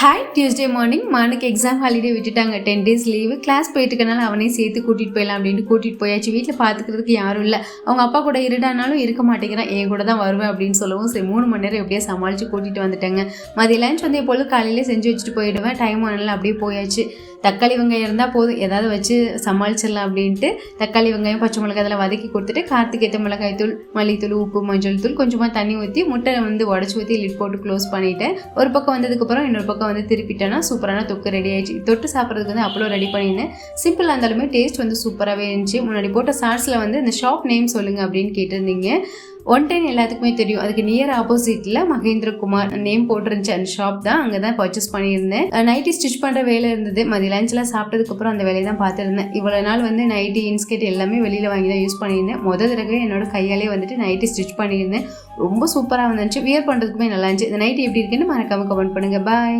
Hi Tuesday morning மானுக்கு exam holiday விட்டுட்டாங்க. Ten days leave class போயிட்டு இருக்கனால அவனையும் சேர்த்து கூட்டிகிட்டு போயிடலாம் அப்படின்ட்டு கூட்டிகிட்டு போயாச்சு. வீட்டில் பார்த்துக்கிறதுக்கு யாரும் இல்லை. அவங்க அப்பா கூட இருடானாலும் இருக்க மாட்டேங்கிறான். என் கூட தான் வருவேன் அப்படின்னு சொல்லவும் சரி மூணு மணி நேரம் எப்படியோ சமாளித்து கூட்டிகிட்டு வந்துட்டேங்க. மதிய லஞ்ச் வந்து எப்பொழுது காலையிலே செஞ்சு வச்சுட்டு போயிடுவேன். டைம் ஆனாலும் அப்படியே போயாச்சு. தக்காளி வெங்காயம் இருந்தால் போதும். ஏதாவது வச்சு சமாளிச்சிடலாம் அப்படின்ட்டு தக்காளி வெங்காயம் பச்சை மிளகாய் அதெல்லாம் வதக்கி கொடுத்துட்டு காற்றுக்கு ஏற்ற மிளகாய் தூள் மல்லித்தூள் உப்பு மஞ்சள் தூள் கொஞ்சமாக தண்ணி ஊற்றி முட்டை வந்து உடச்சி ஊற்றி லிட் போட்டு க்ளோஸ் பண்ணிவிட்டேன் ஒரு பக்கம் வந்ததுக்கப்புறம் இன்னொரு பக்கம் வந்து திருப்பிட்டேன்னா சூப்பரான தொக்கு ரெடி ஆயிடுச்சு. தொட்டு சாப்பிட்றதுக்கு வந்து அவ்வளோ ரெடி பண்ணியிருந்தேன். சிம்பிளாக இருந்தாலுமே டேஸ்ட் வந்து சூப்பராகவே இருந்துச்சு. முன்னாடி போட்ட ஷார்ட்ஸில் வந்து இந்த ஷாப் நேம் சொல்லுங்கள் அப்படின்னு கேட்டிருந்தீங்க. ஒன் டைம் எல்லாத்துக்குமே தெரியும். அதுக்கு நியர் ஆப்போசிட்டில் மகேந்திரகுமார் நேம் போட்டிருந்துச்சு. அந்த ஷாப் தான் அங்கே தான் பர்ச்சேஸ் பண்ணியிருந்தேன் நைட்டி ஸ்டிச் பண்ணுற வேலை இருந்தது. மதிய லஞ்செலாம் சாப்பிட்டதுக்கப்புறம் அந்த வேலையை தான் பார்த்துருந்தேன். இவ்வளோ நாள் வந்து நைட்டி இன்ஸ்கெட் எல்லாமே வெளியில் வாங்கி தான் யூஸ் பண்ணியிருந்தேன். மொதல் தடவை என்னோட கையாலே வந்துட்டு நைட்டி ஸ்டிச் பண்ணியிருந்தேன். ரொம்ப சூப்பராக வந்துச்சு. வியர் பண்ணுறதுக்குமே நல்லா இருந்துச்சு. இந்த நைட்டி எப்படி இருக்குன்னு மறக்காம கமெண்ட் பண்ணுங்கள் பாய்